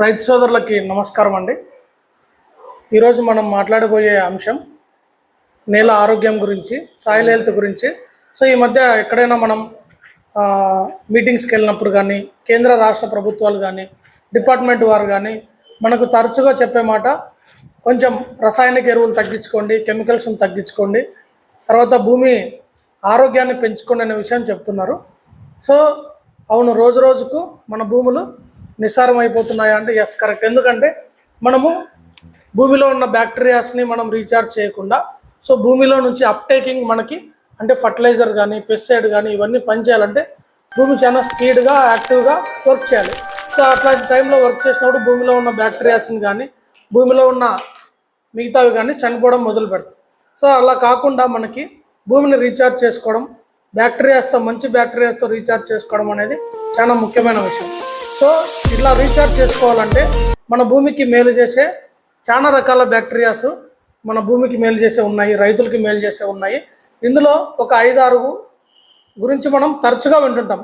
రైతు సోదరులకి నమస్కారం అండి. ఈరోజు మనం మాట్లాడబోయే అంశం నేల ఆరోగ్యం గురించి సాయిల్ హెల్త్ గురించి. సో ఈ మధ్య ఎక్కడైనా మనం మీటింగ్స్కి వెళ్ళినప్పుడు కానీ కేంద్ర రాష్ట్ర ప్రభుత్వాలు కానీ డిపార్ట్మెంట్ వారు కానీ మనకు తరచుగా చెప్పే మాట కొంచెం రసాయనిక ఎరువులు తగ్గించుకోండి కెమికల్స్ని తగ్గించుకోండి తర్వాత భూమి ఆరోగ్యాన్ని పెంచుకోండి అనే విషయం చెప్తున్నారు. సో అవును రోజు రోజుకు మన భూములు నిస్సారం అయిపోతున్నాయా అంటే ఎస్ కరెక్ట్ ఎందుకంటే మనము భూమిలో ఉన్న బ్యాక్టీరియాస్ని మనం రీఛార్జ్ చేయకుండా సో భూమిలో నుంచి అప్టేకింగ్ మనకి అంటే ఫర్టిలైజర్ కానీ పెస్టిసైడ్ కానీ ఇవన్నీ పనిచేయాలంటే భూమి చాలా స్పీడ్గా యాక్టివ్గా వర్క్ చేయాలి. సో అట్లాంటి టైంలో వర్క్ చేసినప్పుడు భూమిలో ఉన్న బ్యాక్టీరియాస్ని కానీ భూమిలో ఉన్న మిగతావి కానీ చనిపోవడం మొదలు పెడతాయి సో అలా కాకుండా మనకి భూమిని రీఛార్జ్ చేసుకోవడం బ్యాక్టీరియాస్తో మంచి బ్యాక్టీరియాస్తో రీఛార్జ్ చేసుకోవడం అనేది చాలా ముఖ్యమైన విషయం. సో ఇట్లా రీఛార్జ్ చేసుకోవాలంటే మన భూమికి మేలు చేసే చాలా రకాల బ్యాక్టీరియాస్ మన భూమికి మేలు చేసే ఉన్నాయి రైతులకి మేలు చేసే ఉన్నాయి. ఇందులో ఒక ఐదారు గురించి మనం తరచుగా వింటుంటాం.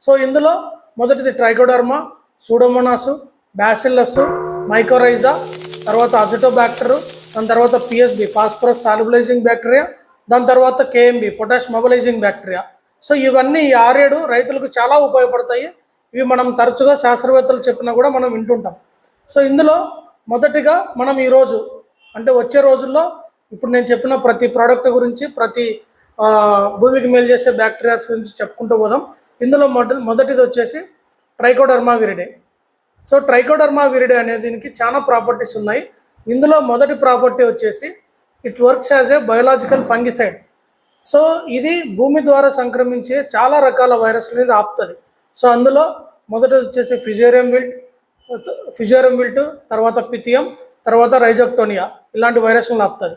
సో ఇందులో మొదటిది ట్రైకోడర్మా సూడోమోనాసు బ్యాసిల్లస్ మైకోరైజా తర్వాత అజిటోబ్యాక్టర్ దాని తర్వాత పిఎస్బి ఫాస్ఫరస్ సాలిబులైజింగ్ బ్యాక్టీరియా దాని తర్వాత KMB potash mobilising bacteria. So ఇవన్నీ ఈ ఆరేడు రైతులకు చాలా ఉపయోగపడతాయి. ఇవి మనం తరచుగా శాస్త్రవేత్తలు చెప్పినా కూడా మనం వింటుంటాం. సో ఇందులో మొదటిగా మనం ఈరోజు అంటే వచ్చే రోజుల్లో ఇప్పుడు నేను చెప్పిన ప్రతి ప్రోడక్ట్ గురించి ప్రతి భూమికి మేలు చేసే బ్యాక్టీరియాస్ గురించి చెప్పుకుంటూ పోదాం. ఇందులో మొదటి మొదటిది వచ్చేసి trichoderma viride so trichoderma viride అనే దీనికి చాలా ప్రాపర్టీస్ ఉన్నాయి. ఇందులో మొదటి ప్రాపర్టీ వచ్చేసి it works as a biological fungicide so ఇది భూమి ద్వారా సంక్రమించే చాలా రకాల వైరస్ మీద ఆపుతుంది. సో అందులో మొదట వచ్చేసి ఫిజోరియం విల్ట్ ఫిజోరియం విల్ట్ తర్వాత పిథియం తర్వాత రైజోక్టోనియా ఇలాంటి వైరస్లను ఆపుతుంది.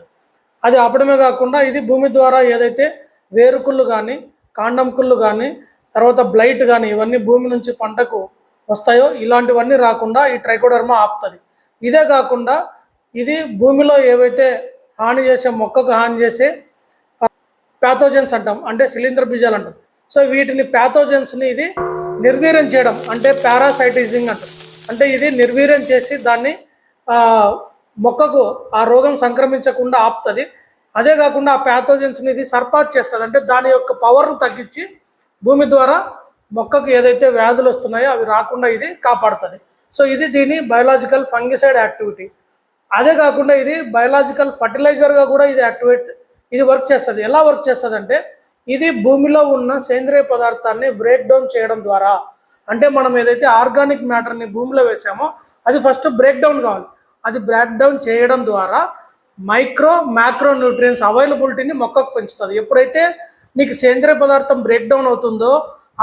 అది ఆపడమే కాకుండా ఇది భూమి ద్వారా ఏదైతే వేరుకుళ్ళు కానీ కాండం కుళ్ళు కానీ తర్వాత బ్లైట్ కానీ ఇవన్నీ భూమి నుంచి పంటకు వస్తాయో ఇలాంటివన్నీ రాకుండా ఈ ట్రైకోడర్మా ఆపుతుంది. ఇదే కాకుండా ఇది భూమిలో ఏవైతే హాని చేసే మొక్కకు హాని చేసే ప్యాథోజెన్స్ అంటాం అంటే శిలీంద్ర బీజాలు అంటాం. సో వీటిని ప్యాథోజన్స్ని ఇది నిర్వీర్యం చేయడం అంటే పారాసైటిజింగ్ అంటారు. అంటే ఇది నిర్వీర్యం చేసి దాన్ని మొక్కకు ఆ రోగం సంక్రమించకుండా ఆపుతుంది. అదే కాకుండా ఆ ప్యాథోజన్స్ని ఇది సర్పాత్ చేస్తుంది. అంటే దాని యొక్క పవర్ను తగ్గించి భూమి ద్వారా మొక్కకు ఏదైతే వ్యాధులు వస్తున్నాయో అవి రాకుండా ఇది కాపాడుతుంది. సో ఇది దీని బయోలాజికల్ ఫంగిసైడ్ యాక్టివిటీ అదే కాకుండా ఇది బయోలాజికల్ ఫర్టిలైజర్గా కూడా ఇది యాక్టివేట్ ఇది వర్క్ చేస్తుంది. ఎలా వర్క్ చేస్తుంది అంటే ఇది భూమిలో ఉన్న సేంద్రియ పదార్థాన్ని బ్రేక్ డౌన్ చేయడం ద్వారా. అంటే మనం ఏదైతే ఆర్గానిక్ మ్యాటర్ని భూమిలో వేసామో అది ఫస్ట్ బ్రేక్ డౌన్ కావాలి. అది బ్రేక్ డౌన్ చేయడం ద్వారా మైక్రో మ్యాక్రో న్యూట్రియన్స్ అవైలబిలిటీని మొక్కకు పెంచుతుంది. ఎప్పుడైతే నీకు సేంద్రియ పదార్థం బ్రేక్ డౌన్ అవుతుందో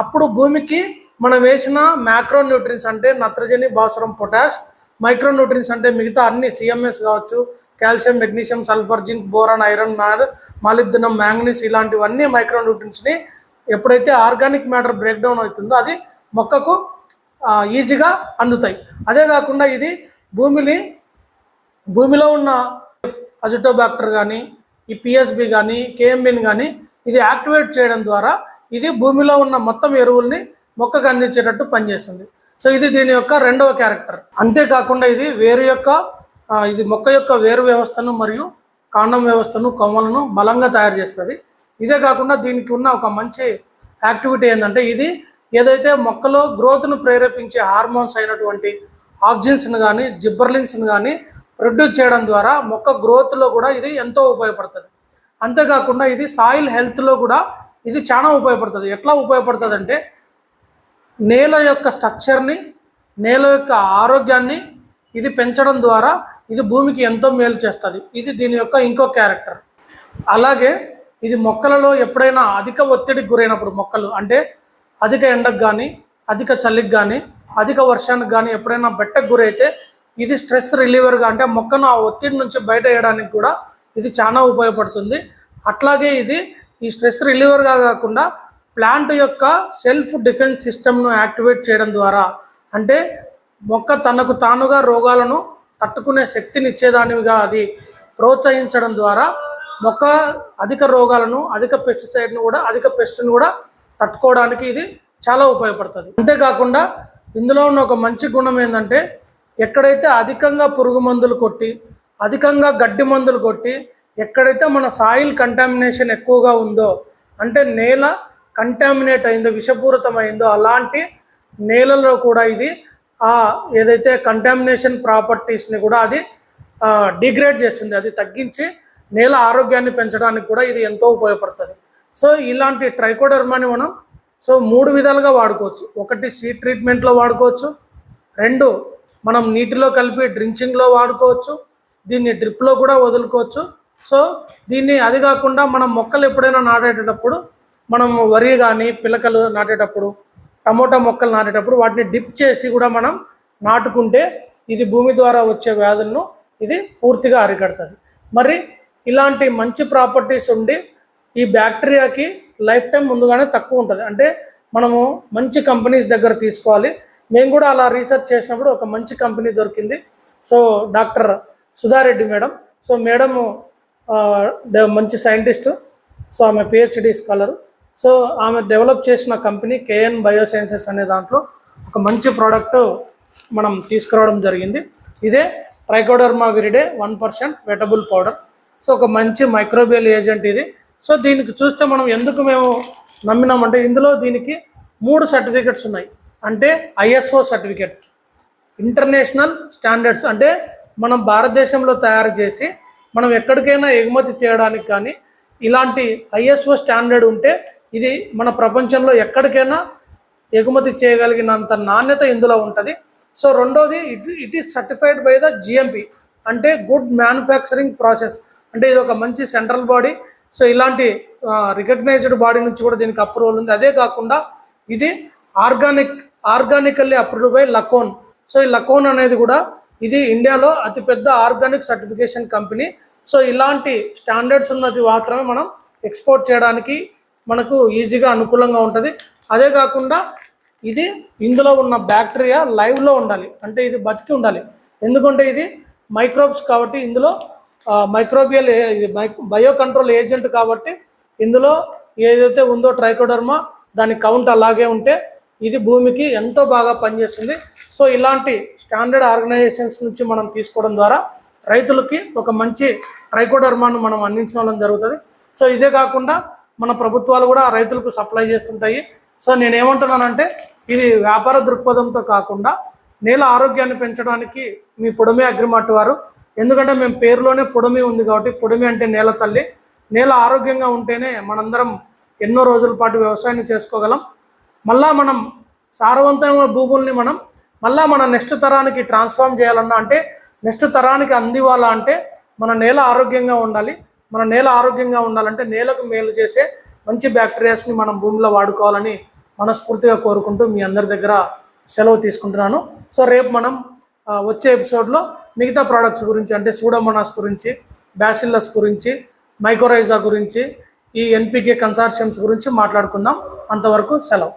అప్పుడు భూమికి మనం వేసిన మ్యాక్రో న్యూట్రియన్స్ అంటే నత్రజని భాస్వరం పొటాష్ మైక్రో న్యూట్రియన్స్ అంటే మిగతా అన్ని సిఎంఎస్ కావచ్చు calcium magnesium sulphur zinc boron iron mad molybdenum manganese ఇలాంటివన్నీ మైక్రో న్యూట్రియన్స్ని ఎప్పుడైతే ఆర్గానిక్ మ్యాటర్ బ్రేక్ డౌన్ అవుతుందో అది మొక్కకు ఈజీగా అందుతాయి. అదే కాకుండా ఇది భూమిని భూమిలో ఉన్న అజిటోబాక్టర్ కానీ ఈ పిఎస్బి కానీ కేఎంబిని కానీ ఇది యాక్టివేట్ చేయడం ద్వారా ఇది భూమిలో ఉన్న మొత్తం ఎరువుల్ని మొక్కకు అందించేటట్టు పనిచేస్తుంది. సో ఇది దీని యొక్క రెండవ క్యారెక్టర్. అంతేకాకుండా ఇది వేరు యొక్క ఇది మొక్క యొక్క వేరు వ్యవస్థను మరియు కాండం వ్యవస్థను కొమ్మలను బలంగా తయారు చేస్తుంది. ఇదే కాకుండా దీనికి ఉన్న ఒక మంచి యాక్టివిటీ ఏంటంటే ఇది ఏదైతే మొక్కలో గ్రోత్ను ప్రేరేపించే హార్మోన్స్ అయినటువంటి ఆక్సిజన్స్ని కానీ జిబ్బర్లిన్స్ని కానీ ప్రొడ్యూస్ చేయడం ద్వారా మొక్క గ్రోత్లో కూడా ఇది ఎంతో ఉపయోగపడుతుంది. అంతేకాకుండా ఇది సాయిల్ హెల్త్లో కూడా ఇది చాలా ఉపయోగపడుతుంది. ఎట్లా ఉపయోగపడుతుంది అంటే నేల యొక్క స్ట్రక్చర్ని నేల యొక్క ఆరోగ్యాన్ని ఇది పెంచడం ద్వారా ఇది భూమికి ఎంతో మేలు చేస్తుంది. ఇది దీని యొక్క ఇంకో క్యారెక్టర్ అలాగే ఇది మొక్కలలో ఎప్పుడైనా అధిక ఒత్తిడికి గురైనప్పుడు మొక్కలు అంటే అధిక ఎండకు కానీ అధిక చలికి కానీ అధిక వర్షానికి కానీ ఎప్పుడైనా బెట్టకు గురైతే ఇది స్ట్రెస్ రిలీవర్గా అంటే మొక్కను ఆ ఒత్తిడి నుంచి బయట వేయడానికి కూడా ఇది చాలా ఉపయోగపడుతుంది. అట్లాగే ఇది ఈ స్ట్రెస్ రిలీవర్గా కాకుండా ప్లాంట్ యొక్క సెల్ఫ్ డిఫెన్స్ సిస్టమ్ను యాక్టివేట్ చేయడం ద్వారా అంటే మొక్క తనకు తానుగా రోగాలను తట్టుకునే శక్తినిచ్చేదానిగా అది ప్రోత్సహించడం ద్వారా మొక్క అధిక రోగాలను అధిక పెస్టిసైడ్ను కూడా అధిక పెస్ట్ను కూడా తట్టుకోవడానికి ఇది చాలా ఉపయోగపడుతుంది. అంతేకాకుండా ఇందులో ఉన్న ఒక మంచి గుణం ఏంటంటే ఎక్కడైతే అధికంగా పురుగు మందులు కొట్టి అధికంగా గడ్డి మందులు కొట్టి ఎక్కడైతే మన సాయిల్ కంటామినేషన్ ఎక్కువగా ఉందో అంటే నేల కంటామినేట్ అయిందో విషపూరితమైందో అలాంటి నేలలో కూడా ఇది ఆ ఏదైతే కంటామినేషన్ ప్రాపర్టీస్ని కూడా అది డిగ్రేడ్ చేస్తుంది. అది తగ్గించి నేల ఆరోగ్యాన్ని పెంచడానికి కూడా ఇది ఎంతో ఉపయోగపడుతుంది. సో ఇలాంటి ట్రైకోడర్మాని మనం సో మూడు విధాలుగా వాడుకోవచ్చు. ఒకటి సీట్ ట్రీట్మెంట్లో వాడుకోవచ్చు. రెండు మనం నీటిలో కలిపి డ్రించింగ్లో వాడుకోవచ్చు. దీన్ని డ్రిప్లో కూడా వదులుకోవచ్చు. సో దీన్ని అది కాకుండా మనం మొక్కలు ఎప్పుడైనా నాటేటప్పుడు మనం వరి కానీ పిలకలు నాటేటప్పుడు టమోటా మొక్కలు నాటేటప్పుడు వాటిని డిప్ చేసి కూడా మనం నాటుకుంటే ఇది భూమి ద్వారా వచ్చే వ్యాధులను ఇది పూర్తిగా అరికడుతుంది. మరి ఇలాంటి మంచి ప్రాపర్టీస్ ఉండి ఈ బ్యాక్టీరియాకి లైఫ్ టైం ముందుగానే తక్కువ ఉంటుంది. అంటే మనము మంచి కంపెనీస్ దగ్గర తీసుకోవాలి. మేము కూడా అలా రీసెర్చ్ చేసినప్పుడు ఒక మంచి కంపెనీ దొరికింది. So doctor Sudha Reddy madam. So madam మంచి సైంటిస్టు. సో ఆమె పిహెచ్డి స్కాలరు. సో ఆమె డెవలప్ చేసిన కంపెనీ కేఎన్ బయోసైన్సెస్ అనే దాంట్లో ఒక మంచి ప్రోడక్ట్ మనం తీసుకురావడం జరిగింది. ఇదే ట్రైకోడర్మా viride one percent wettable powder. So ఒక మంచి మైక్రోబియల్ ఏజెంట్ ఇది. సో దీనికి చూస్తే మనం ఎందుకు మేము నమ్మినామంటే ఇందులో దీనికి మూడు సర్టిఫికెట్స్ ఉన్నాయి. అంటే ఐఎస్ఓ సర్టిఫికెట్ ఇంటర్నేషనల్ స్టాండర్డ్స్ అంటే మనం భారతదేశంలో తయారు చేసి మనం ఎక్కడికైనా ఎగుమతి చేయడానికి కానీ ఇలాంటి ఐఎస్ఓ స్టాండర్డ్ ఉంటే ఇది మన ప్రపంచంలో ఎక్కడికైనా ఎగుమతి చేయగలిగినంత నాణ్యత ఇందులో ఉంటుంది. సో రెండోది it it is certified by the GMP అంటే గుడ్ మ్యానుఫ్యాక్చరింగ్ ప్రాసెస్ అంటే ఇది ఒక మంచి సెంట్రల్ బాడీ సో ఇలాంటి రికగ్నైజ్డ్ బాడీ నుంచి కూడా దీనికి అప్రూవల్ ఉంది. అదే కాకుండా ఇది organic organically approved by Lacon so ఈ లకోన్ అనేది కూడా ఇది ఇండియాలో అతిపెద్ద ఆర్గానిక్ సర్టిఫికేషన్ కంపెనీ సో ఇలాంటి స్టాండర్డ్స్ ఉన్నది మాత్రమే మనం ఎక్స్పోర్ట్ చేయడానికి మనకు ఈజీగా అనుకూలంగా ఉంటుంది. అదే కాకుండా ఇది ఇందులో ఉన్న బ్యాక్టీరియా లైవ్లో ఉండాలి. అంటే ఇది బతికి ఉండాలి. ఎందుకంటే ఇది మైక్రోబ్స్ కాబట్టి ఇందులో మైక్రోబియల్ బయో కంట్రోల్ ఏజెంట్ కాబట్టి ఇందులో ఏదైతే ఉందో ట్రైకోడర్మా దాని కౌంట్ అలాగే ఉంటే ఇది భూమికి ఎంతో బాగా పనిచేస్తుంది. సో ఇలాంటి స్టాండర్డ్ ఆర్గనైజేషన్స్ నుంచి మనం తీసుకోవడం ద్వారా రైతులకి ఒక మంచి ట్రైకోడర్మాను మనం అందించడం జరుగుతుంది. సో ఇదే కాకుండా మన ప్రభుత్వాలు కూడా రైతులకు సప్లై చేస్తుంటాయి. సో నేనేమంటున్నానంటే ఇది వ్యాపార దృక్పథంతో కాకుండా నేల ఆరోగ్యాన్ని పెంచడానికి మీ పొడమి అగ్రిమార్ట్ వారు. ఎందుకంటే మేము పేరులోనే పొడమి ఉంది కాబట్టి పొడమి అంటే నేల తల్లి. నేల ఆరోగ్యంగా ఉంటేనే మనందరం ఎన్నో రోజుల పాటు వ్యవసాయాన్ని చేసుకోగలం. మళ్ళా మనం సారవంతమైన భూముల్ని మనం మళ్ళా మన నెక్స్ట్ తరానికి ట్రాన్స్ఫార్మ్ చేయాలన్నా అంటే నెక్స్ట్ తరానికి అందివ్వాలా అంటే మన నేల ఆరోగ్యంగా ఉండాలి. మన నేల ఆరోగ్యంగా ఉండాలంటే నేలకు మేలు చేసే మంచి బ్యాక్టీరియాస్ని మనం భూమిలో వాడుకోవాలని మనస్ఫూర్తిగా కోరుకుంటూ మీ అందరి దగ్గర సెలవు తీసుకుంటున్నాను. సో రేపు మనం వచ్చే ఎపిసోడ్లో మిగతా ప్రోడక్ట్స్ గురించి అంటే సూడోమోనాస్ గురించి బ్యాసిల్లస్ గురించి మైకోరైజా గురించి ఈ ఎన్పికే కన్సార్షియమ్స్ గురించి మాట్లాడుకుందాం. అంతవరకు సెలవు.